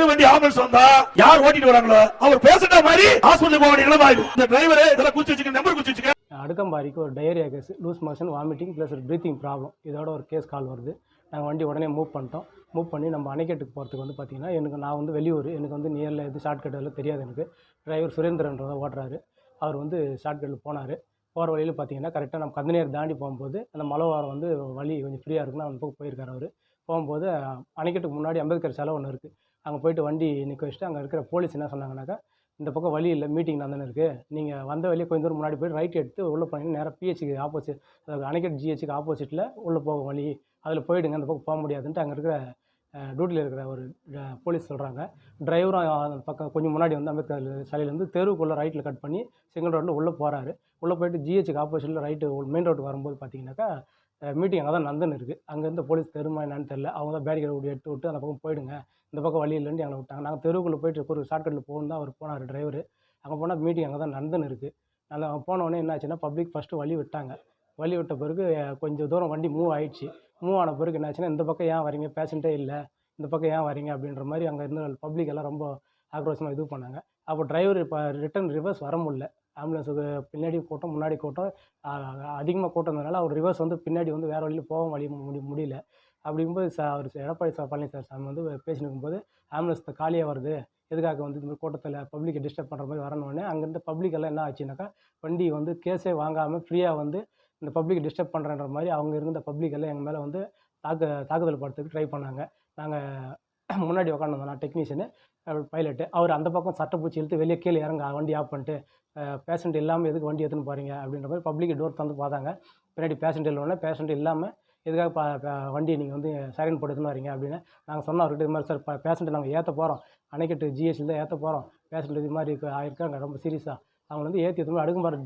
வெறும் வண்டி ஆம்புலன்ஸ் வந்தா யார் ஓட்டிட்டு வராங்களோ அவர் பேசுற மாதிரி ஹாஸ்பிட்டல் போக வேண்டிய நிலைமை ஆயிடும். இந்த டிரைவர் இதெல்லாம் குறிச்சு வச்சுக்க நம்பர் குறிச்சு வச்சுக்க. அடுக்கம்பாரிக்கு ஒரு diarrhoea case loose motion vomiting plus ஒரு ப்ரீத்திங் ப்ராப்ளம் இதோட ஒரு கேஸ் கால் வருது. நாங்கள் வண்டி உடனே மூவ் பண்ணிட்டோம். மூவ் பண்ணி நம்ம அணைக்கட்டுக்கு போகிறதுக்கு வந்து பார்த்திங்கன்னா எனக்கு நான் வந்து வெளியூர் எனக்கு வந்து நியரில் எது ஷார்ட்கட் எல்லாம் தெரியாது எனக்கு. டிரைவர் சுரேந்திரன்றதை ஓட்டுறாரு. அவர் வந்து ஷார்ட்கட்டில் போனார். போகிற வழியில் பார்த்தீங்கன்னா கரெக்டாக நம்ம கந்தநேர் தாண்டி போகும்போது அந்த மலை வாரம் வந்து வழி கொஞ்சம் ஃப்ரீயாக இருக்குன்னு அவன் போக போயிருக்காரு அவர். போகும்போது அணைக்கட்டுக்கு முன்னாடி அம்பேத்கர் சிலை ஒன்று இருக்குது அங்கே போயிட்டு வண்டி நிற்க வச்சுட்டு அங்கே இருக்கிற போலீஸ் என்ன சொன்னாங்கன்னாக்கா இந்த பக்கம் வழி இல்லை மீட்டிங் தானே இருக்குது நீங்கள் வந்த வழியே கொஞ்சம் தூரம் முன்னாடி போய் ரைட் எடுத்து உள்ளே போனீங்கன்னா நேராக பிஹெச்சுக்கு ஆப்போசிட் அதாவது அணைக்கட் ஜிஹெச்சுக்கு ஆப்போசிட்டில் உள்ளே போக வழி அதில் போயிடுங்க அந்த பக்கம் போக முடியாதுன்ட்டு அங்கே இருக்கிற டியூட்டியில் இருக்கிற ஒரு போலீஸ் சொல்கிறாங்க டிரைவரும் அந்த பக்கம் கொஞ்சம் முன்னாடி வந்து அம்பேத்கர் சாலையிலேருந்து தெருவுக்குள்ளே ரைட்டில் கட் பண்ணி சிங்கிள் ரோட்டில் உள்ளே போகிறாரு உள்ளே போயிட்டு ஜிஹெச்சுக்கு ஆப்போசிட்டில் ரைட்டு மெயின் ரோட்டுக்கு வரும்போது பார்த்தீங்கன்னாக்கா மீட்டிங் அங்கே தான் நந்தன் இருக்குது அங்கேருந்து போலீஸ் தெருமா என்னன்னு தெரில அவங்க தான் பேரிகேட் விட்டு எடுத்து விட்டு அந்த பக்கம் போயிடுங்க. இந்த பக்கம் வழி இல்லைன்னு எங்களை விட்டாங்க. நாங்கள் தெருவுக்குள்ளே போயிட்டு ஒரு ஷார்ட்கட்டில் போகணும் தான் அவர் போனார் டிரைவர் அங்கே போனால் மீட்டிங் அங்கே தான் நந்தன் இருக்குது நாங்கள் அங்கே போன உடனே பப்ளிக் ஃபஸ்ட்டு வழி விட்டாங்க. வழி விட்ட பிறகு கொஞ்சம் தூரம் வண்டி மூவ் ஆயிடுச்சு. மூவ் ஆன பிறகு என்ன ஆச்சுன்னா இந்த பக்கம் ஏன் வரீங்க பேஷண்ட்டே இல்லை. இந்த பக்கம் ஏன் வரீங்க அப்படின்ற மாதிரி அங்கே இருந்த பப்ளிக் எல்லாம் ரொம்ப ஆக்ரோஷமாக இது பண்ணாங்க. அப்போ டிரைவர் இப்போ ரிட்டர்ன் ரிவர்ஸ் வர முடியல. ஆம்புலன்ஸுக்கு பின்னாடி கூட்டம் முன்னாடி கூட்டம் அதிகமாக கூட்டம் இருந்ததுனால அவர் ரிவர்ஸ் வந்து பின்னாடி வந்து வேறு வழியில் போக வழி முடி முடியல. அப்படிங்கும்போது ச அவர் எடப்பாடி சார் பழனிசாமி சாமி வந்து பேசிட்டு இருக்கும்போது ஆம்புலன்ஸ் காலியாக வருது. எதுக்காக வந்து இந்த மாதிரி கூட்டத்தில் பப்ளிக்கை டிஸ்டர்ப் பண்ணுற மாதிரி வரணுன்னு அங்கேருந்து பப்ளிக் எல்லாம் என்ன ஆச்சுனாக்கா வண்டி வந்து கேஸே வாங்காமல் ஃப்ரீயாக வந்து இந்த பப்ளிக் டிஸ்டர்ப் பண்ணுறன்ற மாதிரி அவங்க இருந்த பப்ளிக் எல்லாம் எங்கள் மேலே வந்து தாக்கு தாக்குதல் படுறதுக்கு ட்ரை பண்ணாங்க. நாங்கள் முன்னாடி உட்காந்துருந்தோம் நான் டெக்னீஷியனு பைலட்டு அவர் அந்த பக்கம் சட்டைப்பூச்சி இழுத்து வெளியே கீழே இறங்க வண்டி ஆஃப் பண்ணிட்டு பேஷண்ட் இல்லாமல் எதுக்கு வண்டி எடுத்துன்னு போகிறீங்க அப்படின்ற மாதிரி பப்ளிக் டோர் தந்து பார்த்தாங்க. பின்னாடி பேஷண்ட் இல்லைன்னா பேஷண்ட் இல்லாமல் எதுக்காக ப வண்டியை நீங்கள் வந்து சைரன் போட்டுன்னு வரீங்க? அப்படின்னு நாங்கள் சொன்னோம் அவர்கிட்ட இது மாதிரி சார் பேஷண்ட்டை நாங்கள் ஏற்ற போகிறோம் அணைக்கட்டு ஜிஎஸ்சியில் தான் ஏற்ற போகிறோம் பேஷண்ட் இது மாதிரி இப்போ ஆயிருக்காங்க ரொம்ப சீரியஸாக அவங்க வந்து ஏற்றி எடுத்து அடுக்குமாறு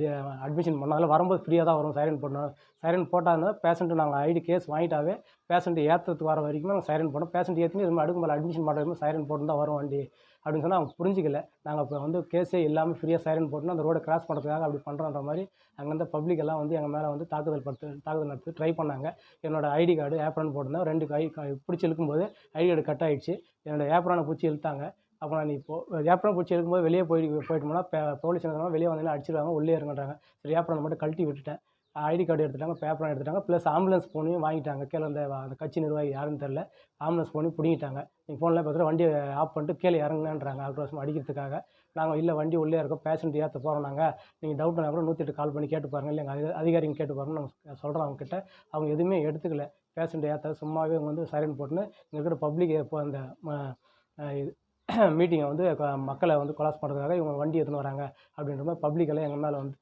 அட்மிஷன் பண்ணாலும் வரும்போது ஃப்ரீயாக தான் வரும். சைரன் போடணும். சைரன் போட்டாங்கன்னா பேஷண்ட்டு நாங்கள் ஐடி கேஸ் வாங்கிட்டாவே பேஷண்ட்டு ஏற்றுறதுக்கு வர வரைக்கும் நாங்கள் சைரன் போடணும். பேஷண்ட் ஏற்றி இது அடுக்குமாறு அட்மிஷன் பண்ணுறது சைரன் போட்டு தான் வரும் வண்டி. அப்படின்னு சொன்னால் அவங்க புரிஞ்சிக்கல. நாங்கள் இப்போ வந்து கேஸே இல்லாமல் ஃப்ரீயாக சைரன் போட்டு அந்த ரோடை கிராஸ் பண்ணுறதுக்காக அப்படி பண்ணுறோன்ற மாதிரி அங்கேருந்து பப்ளிக் எல்லாம் வந்து எங்கள் மேலே வந்து தாக்குதல் படுத்து தாக்குதல் நடத்தி ட்ரை பண்ணாங்க. என்னோடய ஐடி கார்டு ஏப்ரான் போட்டிருந்தேன். ரெண்டு கை பிடிச்சி இழுக்கும்போது ஐடி கார்டு கட் ஆயிடுச்சு. என்னோட ஏப்ரானை பிடிச்சி இழுத்தாங்க. அப்போ நான் இப்போ ஏப்ரான் பிடிச்சி எடுக்கும்போது வெளியே போய் போயிட்டோம்னா போலீஸ் என்ன வெளியே வந்தீங்கன்னா அடிச்சிருவாங்க உள்ளே இருங்கன்றாங்க சரி ஏப்ரானை மட்டும் கழட்டி விட்டுட்டேன். ஐடி கார்டு எடுத்துட்டாங்க பேப்பரும் எடுத்துட்டாங்க ப்ளஸ் ஆம்புலன்ஸ் ஃபோனையும் வாங்கிட்டாங்க. கீழே அந்த அந்த கட்சி நிர்வாகி யாருன்னு தெரில ஆம்புலன்ஸ் ஃபோனையும் பிடிங்கிட்டாங்க. நீங்கள் ஃபோனில் பார்த்துட்டு வண்டியை ஆஃப் பண்ணிட்டு கீழே இறங்குங்கன்றாங்க ஆக்ரோஷம் அடிக்கிறதுக்காக. நாங்கள் இல்லை வண்டி உள்ளே இருக்கோம் பேஷண்ட் ஏற்ற போகிறோம் நாங்கள் நீங்கள் டவுட்னா கூட நூற்றி எட்டு கால் பண்ணி கேட்டு பாருங்கள் இல்லை எங்கள் அதிகாரிங்க கேட்டு பாருங்க நாங்கள் சொல்கிறோம் அவங்ககிட்ட. அவங்க எதுவுமே எடுத்துக்கல. பேஷண்ட் ஏற்ற சும்மாவே அவங்க வந்து சைரன் போட்டுன்னு இங்கே இருக்கிற பப்ளிக் இப்போ அந்த இது மீட்டிங்கை வந்து க- மக்களை வந்து கொலாஸ் பண்ணுறதுக்காக இவங்க வண்டி எடுத்துன்னு வராங்க. அப்படின்ற மாதிரி பப்ளிக் எல்லாம் எங்கள் மேலே வந்து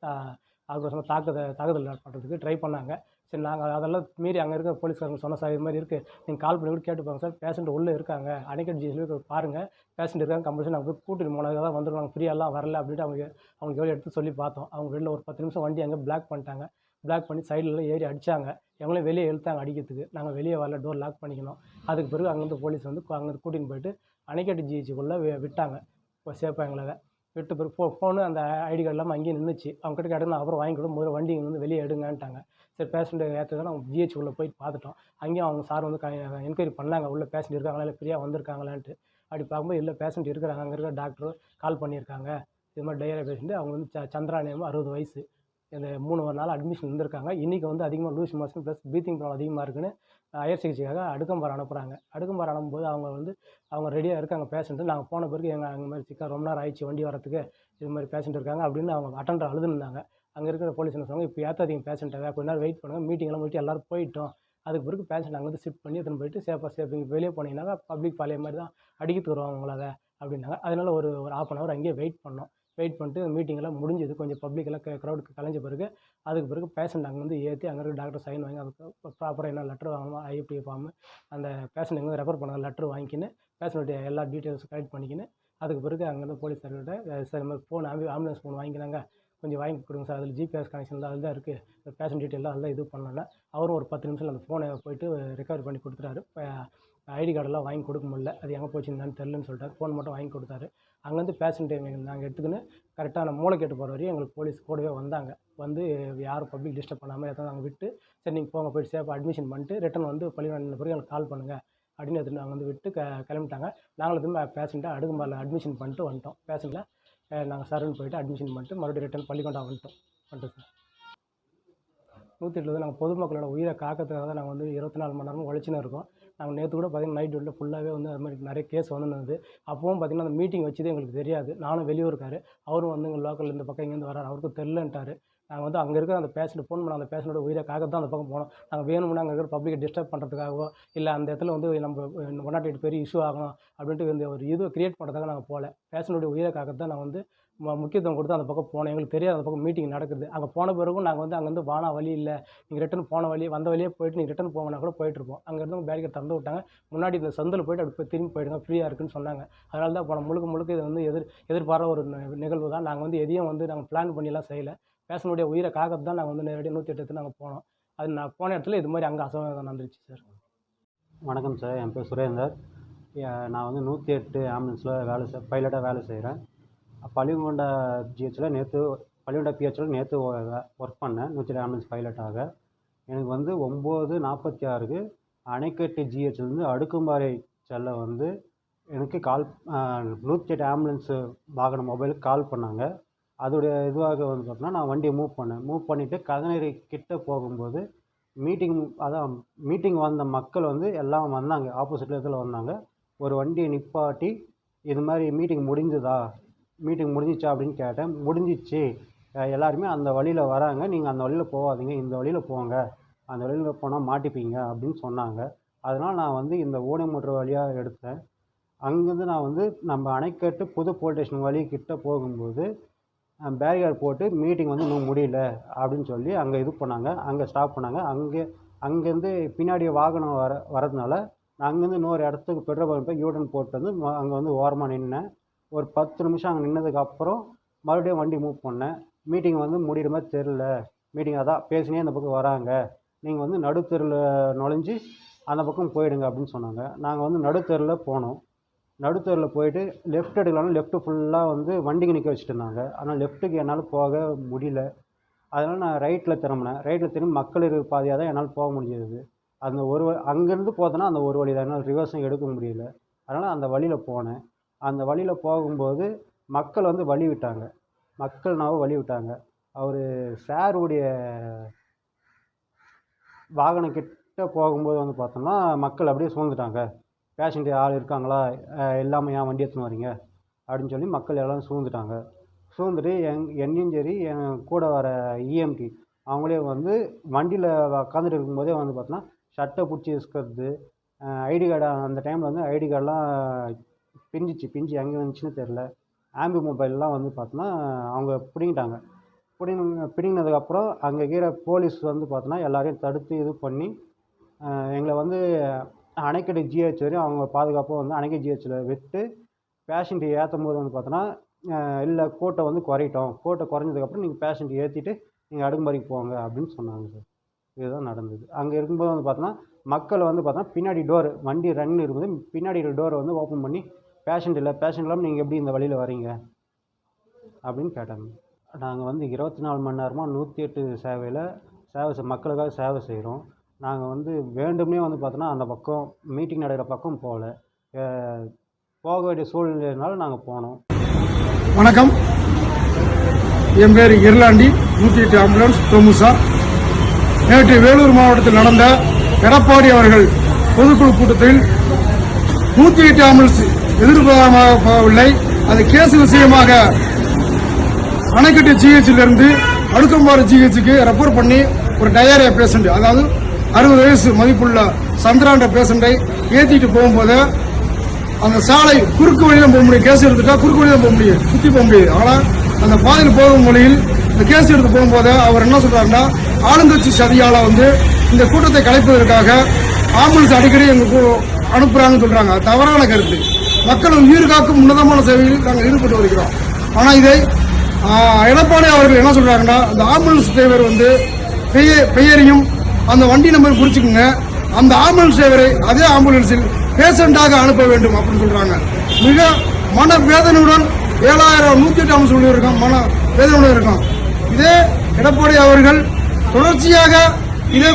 ஆக்ரோஷமாக தாக்குதல் தாக்குதல் பண்ணுறதுக்கு ட்ரை பண்ணாங்க. சரி நாங்கள் அதெல்லாம் மீறி அங்கே இருக்கிற போலீஸ்காரங்க சொன்ன சார் இது மாதிரி இருக்குது நீங்கள் கால் பண்ணி கூட கேட்டுப்பாங்க. சார் பேஷண்ட் உள்ளே இருக்காங்க. அணைக்கட் ஜிஎஸ்ல பாருங்கள் பேஷண்ட் இருக்காங்க கம்பல்சரி நாங்கள் போய் கூட்டிட்டு போனதாக தான் வந்துடுவாங்க ஃப்ரீயெல்லாம் வரல. அப்படின்ட்டு அவங்க அவங்க எவ்வளோ எடுத்து சொல்லி பார்த்தோம். அவங்க வெளில ஒரு பத்து நிமிஷம் வண்டி அங்கே பிளாக் பண்ணிட்டாங்க. பிளாக் பண்ணி சைடில் ஏறி அடித்தாங்க எங்களையும் வெளியே இழுத்தாங்க அடிக்கிறதுக்கு நாங்கள் வெளியே வரல டோர் லாக் பண்ணிக்கணும். அதுக்கு பிறகு அங்கேருந்து போலீஸ் வந்து அங்கேருந்து கூட்டின்னு போயிட்டு அணைக்கட்டு ஜிஹெச்சுக்குள்ளே விட்டாங்க. இப்போ சேஃபாக எங்களை விட்டு பிறகு ஃபோ ஃபோனு அந்த ஐடி கார்டு இல்லாமல் அங்கேயே நின்றுச்சு அவங்க கிட்ட கேட்டு அப்புறம் வாங்கி கொடுத்து முதல்ல வண்டி இங்கே வந்து வெளியே எடுங்கன்ட்டாங்க. சரி பேஷண்ட்டு ஏற்றுதான் அவங்க ஜிஹெச் உள்ளே போய் பார்த்துட்டோம். அங்கேயும் அவங்க சார் வந்து என்கொயரி பண்ணாங்க. உள்ள பேஷண்ட் இருக்காங்களா இல்லை ஃப்ரீயாக வந்திருக்காங்களான்ட்டு. அப்படி பார்க்கும்போது இல்லை பேஷண்ட் இருக்கிறாங்க. அங்கே இருக்கிற டாக்டர் கால் பண்ணியிருக்காங்க. இது மாதிரி டயரியா பேஷண்ட்டு அவங்க வந்து ச- சந்திரா நேம் அறுபது வயசு. இந்த மூணு ஒரு நாள் அட்மிஷன் இருந்திருக்காங்க. இன்றைக்கி வந்து அதிகமாக loose motion plus breathing problem அதிகமாக இருக்குன்னு ஹையர் சிகிச்சைக்காக அடுக்கம்பாறை அனுப்புகிறாங்க அடுக்கம்பாறை அனுப்பும்போது அவங்க வந்து அவங்க ரெடியாக இருக்காங்க பேஷண்ட்டு நாங்கள் போன பிறகு எங்கள் அங்கே மாதிரி சிக்கா ரொம்ப நேரம் ஆயிடுச்சு வண்டி வரத்துக்கு இது மாதிரி பேஷண்ட் இருக்காங்க அப்படின்னு அவங்க அட்டண்டர் அழுதுருந்தாங்க. அங்கே இருக்கிற போலீஸ் என்ன சொன்னாங்க இப்போ ஏற்றாதீங்க பேஷண்ட்டை கொஞ்ச நேரம் வெயிட் பண்ணுங்கள் மீட்டிங்லாம் போயிட்டு எல்லோரும் போயிட்டோம். அதுக்கு பிறகு பேஷண்ட் அங்கே வந்து ஷிஃப்ட் பண்ணி எடுத்துன்னு போயிட்டு சேஃபாக சேஃப் இங்கே வெளியே போனீங்கன்னா பப்ளிக் பழைய மாதிரி தான் அடிக்கிறதுக்கு வருவாங்க உங்களால் அப்படின்னாங்க. அதனால ஒரு ஒரு ஆஃப் அன் ஹவர் அங்கேயே வெயிட் பண்ணோம். வெயிட் பண்ணிட்டு மீட்டிங்கெல்லாம் முடிஞ்சது. கொஞ்சம் பப்ளிக் எல்லாம் க்ரௌடுக்கு கலைஞ்ச பிறகு அதுக்கு பிறகு பேஷண்ட் அங்கே வந்து ஏற்றி அங்கே இருக்க டாக்டர் சைன் வாங்கி அதுக்கு ப்ராப்பராக என்ன லெட்டர் வாங்கணும் ஐஎஃப்டி ஃபார்மு அந்த பேஷண்ட் வந்து ரெஃபர் பண்ண லெட்டர் வாங்கிக்கின்னு பேஷண்ட்டுடைய எல்லா டீட்டெயில்ஸும் கலெக்ட் பண்ணிக்கின்னு அதுக்கு பிறகு அங்கேருந்து போலீஸ் சார்கிட்ட சார் மாதிரி ஃபோன் ஆம்பி ஆம்புலன்ஸ் ஃபோன் வாங்கிக்கிறாங்க கொஞ்சம் வாங்கி கொடுங்க சார் அதில் ஜிபிஎஸ் கனெக்ஷன் அதில் தான் இருக்குது பேஷண்ட் டீட்டெயிலாம் அதில் இது பண்ணல. அவரும் ஒரு பத்து நிமிஷத்தில் அந்த ஃபோனை போயிட்டு ரெக்கவரி பண்ணி கொடுத்துட்டாரு. ஐடி கார்டெல்லாம் வாங்கி கொடுக்க முடியல. அது எங்கே போச்சுருந்தான்னு தெரிலன்னு சொல்லிட்டாரு. ஃபோன் மட்டும் வாங்கி கொடுத்தாரு. அங்கேருந்து பேஷண்ட்டை நாங்கள் எடுத்துக்கின்னு கரெக்டான மூளை மூளைக்கேட்டு போகிற வரையும் எங்களுக்கு போலீஸ் கூடவே வந்தாங்க. வந்து யாரும் பப்ளிக் டிஸ்டர்ப் பண்ணாமல் எதாவது நாங்கள் விட்டு சரி நீங்கள் போங்க போயிட்டு சேஃபாக அட்மிஷன் பண்ணிட்டு ரிட்டன் வந்து பள்ளிக்கூடம் பிறகு எனக்கு கால் பண்ணுங்கள் அப்படின்னு எடுத்துட்டு நாங்கள் வந்து விட்டு க கிளம்பிட்டாங்க. நாங்களும் திரும்ப பேஷண்ட்டை அடுக்குமாரில் அட்மிஷன் பண்ணிட்டு வந்துட்டோம். பேஷண்ட்டில் நாங்கள் சரண் போயிட்டு அட்மிஷன் பண்ணிட்டு மறுபடியும் ரிட்டர்ன் பள்ளிக்கொண்டா வந்துட்டோம். வந்துட்டோம் சார் நூற்றி எட்டில் நாங்கள் பொதுமக்களோட உயிரை காக்கிறதுக்காக தான் நாங்கள் வந்து இருபத்தி நாலு மணி நேரமும் உழைச்சின்னு இருக்கோம். நாங்கள் நேற்று கூட பார்த்தீங்கன்னா நைட் வந்து ஃபுல்லாகவே வந்து அது மாதிரி நிறைய கேஸ் வந்துருந்தது அப்பவும் பார்த்தீங்கன்னா அந்த மீட்டிங் வச்சது எங்களுக்கு தெரியாது. நானும் வெளியூருக்காரு அவரும் வந்து எங்கள் லோக்கல் இந்த பக்கம் இங்கேருந்து வரார் அவருக்கும் தெரிலன்ட்டார் நாங்கள் வந்து அங்கே இருக்கிற அந்த பேஷண்ட் ஃபோன் பண்ண அந்த பேஷண்ட்டோட உயிரைக்காக தான் அந்த பக்கம் போனோம். நாங்கள் வேணும்னா அங்கே இருக்கிற பப்ளிக்கை டிஸ்டர்ப் பண்ணுறதுக்காகவோ இல்லை அந்த இடத்துல வந்து நம்ம ஒன் நாட் எயிட் பெரிய இஷ்யூ ஆகணும் அப்படின்ட்டு இந்த ஒரு இது கிரியேட் பண்ணுறதுக்காக நாங்கள் போகல. பேஷண்ட்டோட உயிரைக்காக தான் நான் வந்து முக்கியத்துவம் கொடுத்து அந்த பக்கம் போனோம். எங்களுக்கு தெரியாது அந்த பக்கம் மீட்டிங் நடக்குது. அங்கே போன பிறகும் நாங்கள் வந்து அங்கேருந்து வானா வழி இல்லை. நீங்கள் ரிட்டன் போன வழி வந்த வழியே போயிட்டு நீங்கள் ரிட்டன் போங்கன்னா கூட போயிட்டுருப்போம் அங்கேருந்து பேரிகேட் திறந்து விட்டாங்க. முன்னாடி இந்த சந்தில் போயிட்டு அப்படி போய் திரும்பி போயிடுங்க. ஃப்ரீயாக இருக்குன்னு சொன்னாங்க. அதனால தான் போனோம். முழுக்க முழுக்க இது வந்து எதிர் எதிர்பாராத ஒரு நிகழ்வு தான். நாங்கள் வந்து எதையும் வந்து நாங்கள் பிளான் பண்ணிலாம் செய்யலை. பேஷனுடைய உயிரை காக்கிறது தான் நாங்கள் வந்து நேரடியாக நூற்றி எட்டு நாங்கள் போனோம். அது நான் போன இடத்துல இது மாதிரி அங்கே அசம்பாவிதம் நடந்துருச்சு சார் வணக்கம் சார் என் பேர் சுரேந்தர். நான் வந்து நூற்றி எட்டு ஆம்புலன்ஸில் வேலை செய் பைலட்டாக வேலை செய்கிறேன் பள்ளிகொண்டா ஜிஹெச்சில் நேற்று பள்ளிகொண்டா பிஹெச்சில் நேற்று ஒர்க் பண்ணேன். நூற்றி எட்டு ஆம்புலன்ஸ் பைலட்டாக எனக்கு வந்து ஒம்பது நாற்பத்தி ஆறுக்கு அணைக்கட்டு ஜிஹெச்லேருந்து அடுக்கும்பாறை செல்ல வந்து எனக்கு கால் நூற்றி எட்டு ஆம்புலன்ஸு வாகன மொபைலுக்கு கால் பண்ணாங்க. அதோடைய இதுவாக வந்து பார்த்தோன்னா நான் வண்டியை மூவ் பண்ணேன். மூவ் பண்ணிவிட்டு கதநீரை கிட்டே போகும்போது மீட்டிங் அதான் மீட்டிங் வந்த மக்கள் வந்து எல்லாம் வந்தாங்க. ஆப்போசிட்டில் இதில் வந்தாங்க? ஒரு வண்டியை நிப்பாட்டி இது மாதிரி மீட்டிங் முடிஞ்சுதா? மீட்டிங் முடிஞ்சிச்சா அப்படின்னு கேட்டேன். முடிஞ்சிச்சு. எல்லாருமே அந்த வழியில் வராங்க. நீங்கள் அந்த வழியில் போகாதீங்க. இந்த வழியில் போங்க. அந்த வழியில் போனால் மாட்டிப்பீங்க அப்படின்னு சொன்னாங்க. அதனால் நான் வந்து இந்த ஊனமுற்ற வழியாக எடுத்தேன். அங்கேருந்து நான் வந்து நம்ம அணைக்கட்டு புது போலீஸ் ஸ்டேஷன் வழி கிட்டே போகும்போது பேரிகார்டு போட்டு மீட்டிங் வந்து இன்னும் முடியல அப்படின்னு சொல்லி அங்கே இது பண்ணாங்க. அங்கே ஸ்டாப் பண்ணாங்க. அங்கே அங்கேருந்து பின்னாடி வாகனம் வர வரதுனால நான் அங்கேருந்து இன்னொரு இடத்துக்கு பெட்ரோல் பங்க் போய் யூடன் போட்டு வந்து அங்கே வந்து ஓரமாக நின்னேன். ஒரு பத்து நிமிஷம் அங்கே நின்னதுக்கப்புறம் மறுபடியும் வண்டி மூவ் பண்ணேன். மீட்டிங் வந்து முடிகிற மாதிரி தெரில மீட்டிங் அதான் பேசினே அந்த பக்கம் வராங்க. நீங்கள் வந்து நடுத்தெருவில் நுழைஞ்சி அந்த பக்கம் போயிடுங்க அப்படின்னு சொன்னாங்க. நாங்கள் வந்து நடுத்தெருவில் போனோம். நடுத்தெருவில் போயிட்டு லெஃப்ட் எடுக்கலாம்னு லெஃப்ட்டு ஃபுல்லாக வந்து வண்டிக்கு நிற்க வச்சுட்டு இருந்தாங்க. ஆனால் லெஃப்ட்டுக்கு என்னால் போக முடியல. அதனால் நான் ரைட்டில் திரும்பினேன். ரைட்டில் திரும்பி மக்கள் இருக்கிற பாதையாக தான் என்னால் போக முடிஞ்சது. அந்த ஒரு அங்கேருந்து போதனா அந்த ஒரு வழி தான் என்னால் ரிவர்ஸும் எடுக்க முடியல. அதனால் அந்த வழியில் போனேன். அந்த வழியில் போகும்போது மக்கள் வந்து வழி விட்டாங்க. மக்கள் வழி விட்டாங்க. அவர் சாருடைய வாகனம் கிட்ட போகும்போது வந்து பார்த்தோம்னா மக்கள் அப்படியே சூழ்ந்துட்டாங்க. பேஷண்ட் ஆள் இருக்காங்களா? இல்லாமல் ஏன் வண்டி எடுத்துன்னு வரீங்க அப்படின்னு சொல்லி மக்கள் எல்லாம் சூழ்ந்துட்டாங்க. சூழ்ந்துட்டு எங் என்னையும் சரி என் கூட வர இஎம்டி அவங்களே வந்து வண்டியில் உட்காந்துட்டு இருக்கும்போதே வந்து பார்த்தோன்னா ஷர்ட்டை பிடிச்சி இசுக்கிறது ஐடி கார்டு அந்த டைமில் வந்து ஐடி கார்டெலாம் பிஞ்சிச்சு பிஞ்சு எங்கே வந்துச்சுன்னு தெரில ஆம்பி மொபைல்லாம் வந்து பார்த்தோன்னா அவங்க பிடிங்கிட்டாங்க. பிடிங்க பிடிங்கினதுக்கப்புறம் அங்கே இருக்கிற போலீஸ் வந்து பார்த்தோன்னா எல்லாரையும் தடுத்து இது பண்ணி எங்களை வந்து அணைக்கட்டு ஜிஹெச் வரையும் அவங்க பாதுகாப்பாக வந்து அணைக்க ஜிஹெச்சில் விட்டு பேஷண்ட்டை ஏற்றும் போது வந்து பார்த்தோன்னா இல்லை கோட்டை வந்து குறையிட்டோம். கோட்டை குறைஞ்சதுக்கப்புறம் நீங்கள் பேஷண்ட்டை ஏற்றிட்டு நீங்கள் அடுக்குமாரிக்கு போங்க அப்படின்னு சொன்னாங்க சார் இதுதான் நடந்தது. அங்கே இருக்கும்போது வந்து பார்த்தோன்னா மக்கள் வந்து பார்த்தோன்னா பின்னாடி டோர் வண்டி ரன் இருக்கும்போது பின்னாடி டோரை வந்து ஓப்பன் பண்ணி பேஷண்ட் இல்லை பேஷண்ட் இல்லாமல் நீங்கள் எப்படி இந்த வழியில் வரீங்க அப்படின்னு கேட்டாங்க. நாங்கள் வந்து இருபத்தி நாலு மணி நேரமாக நூற்றி எட்டு சேவையில் சேவை செய்- மக்களுக்காக சேவை செய்கிறோம் நாங்கள் வந்து வேண்டும்னே வந்து பார்த்தோன்னா அந்த பக்கம் மீட்டிங் நடக்கிற பக்கம் போகல. போக வேண்டிய சூழ்நிலைனால நாங்கள் போனோம். வணக்கம். என் பேர் இர்லாண்டி. நூற்றி எட்டு ஆம்புலன்ஸ் தொமுசா. நேற்று வேலூர் மாவட்டத்தில் நடந்த எடப்பாடி அவர்கள் பொதுக்குழு கூட்டத்தில் நூற்றி எட்டு ஆம்புலன்ஸ் எதிர்பார்க்கவில்லை அது கேஸ் விஷயமாக அணைக்கட்டு ஜிஹெச்சிலிருந்து அடுக்கம்பாறு ஜிஹெச்சுக்கு ரெஃபர் பண்ணி ஒரு டயரியா பேஷண்ட் அதாவது அறுபது வயசு மதிப்புள்ள சந்திராண்ட பேஷண்டை ஏற்றிட்டு போகும்போது அந்த சாலை குறுக்கு வழியில போக முடியும். கேஸ் எடுத்துட்டா குறுக்கு வழியில போக முடியும். சுத்தி போக முடியும். ஆனால் அந்த பாதையில் போகும் வழியில் இந்த கேஸ் எடுத்து போகும்போது அவர் என்ன சொல்றாருன்னா ஆளுங்கட்சி சதியால வந்து இந்த கூட்டத்தை கலைப்பதற்காக ஆம்புலன்ஸ் அடிக்கடி எங்களுக்கு அனுப்புறாங்கன்னு சொல்றாங்க. தவறான கருத்து. மக்கள் உயிர் காக்கும் உன்னதமான சேவையில் நாங்கள் ஈடுபட்டு வருகிறோம். ஆனால் இதை எடப்பாடி அவர்கள் என்ன சொல்றாங்கன்னா அந்த ஆம்புலன்ஸ் டிரைவர் வந்து பெயரையும் அந்த வண்டி நம்பர் குறிச்சுக்குங்க அந்த ஆம்புலன்ஸ் டிரைவரை அதே ஆம்புலன்ஸில் பேஷண்டாக அனுப்ப வேண்டும் அப்படின்னு சொல்றாங்க. மிக மன வேதனையுடன் ஏழாயிரம் நூத்தி எட்டு ஆம்புலன்ஸ் இருக்கோம். மன வேதனையுடன் இருக்கும். இதே எடப்பாடி அவர்கள் தொடர்ச்சியாக இதே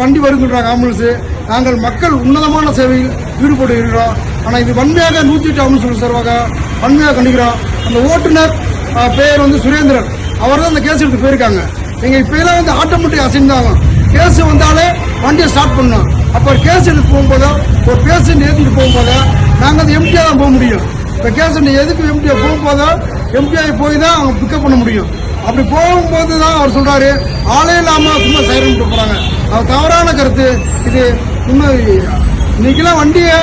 வண்டி வருகின்றாங்க ஆம்புலன்ஸ் நாங்கள் மக்கள் உன்னதமான சேவையில் ஈடுபட்டு இருக்கிறோம். ஆனால் இது வன்மையாக நூத்தி எட்டு ஆம்புலன்ஸ் சார்பாக வன்மையாக கண்டிக்கிறோம். அந்த ஓட்டுநர் பெயர் வந்து சுரேந்திரன். அவர் தான் அந்த கேஸ் எடுத்து போயிருக்காங்க. எங்க இப்ப வந்து ஆட்டோமேட்டிக் ஆகும். கேஸ் வந்தாலே வண்டியை ஸ்டார்ட் பண்ணோம் அப்போ கேஸ் எடுத்து போகும்போதோ ஒரு பேஷண்ட் ஏற்றிட்டு போகும்போதோ நாங்கள் அது எம்டியாக தான் போக முடியும். இப்போ கேஷண்ட் எதுக்கு எம்டியாக போகும்போதோ எம்டிஐ போய் தான் அவங்க பிக்கப் பண்ண முடியும். அப்படி போகும்போது தான் அவர் சொல்கிறாரு ஆளே இல்லாமல் சும்மா சைரன் போகிறாங்க அவர் தவறான கருத்து. இது இன்னும் இன்னைக்கெல்லாம் வண்டியை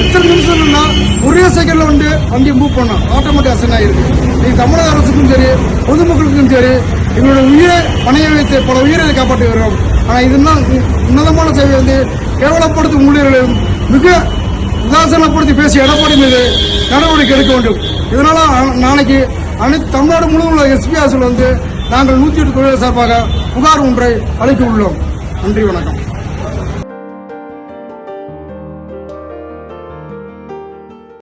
எத்தனை நிமிஷம்னா ஒரே செகண்டில் வந்து வண்டியை மூவ் பண்ணோம் ஆட்டோமேட்டிக் அசன் ஆகிருக்கு இது தமிழக அரசுக்கும் சரி பொதுமக்களுக்கும் சரி எங்களோட உயிரை பணைய வைத்து பல உயிரை காப்பாற்றி வருகிறோம். ஆனால் இதுதான் உன்னதமான சேவை வந்து கேவலப்படுத்தும் ஊழியர்களையும் மிக உதாசனப்படுத்தி பேசிய எடப்பாடி மீது நடவடிக்கை எடுக்க வேண்டும். இதனால நாளைக்கு அனைத்து தமிழ்நாடு முழுவதும் உள்ள எஸ்பி ஆசில் வந்து நாங்கள் நூற்றி எட்டு தொழிலாளர் சார்பாக புகார் ஒன்றை அளிக்க உள்ளோம். நன்றி வணக்கம்.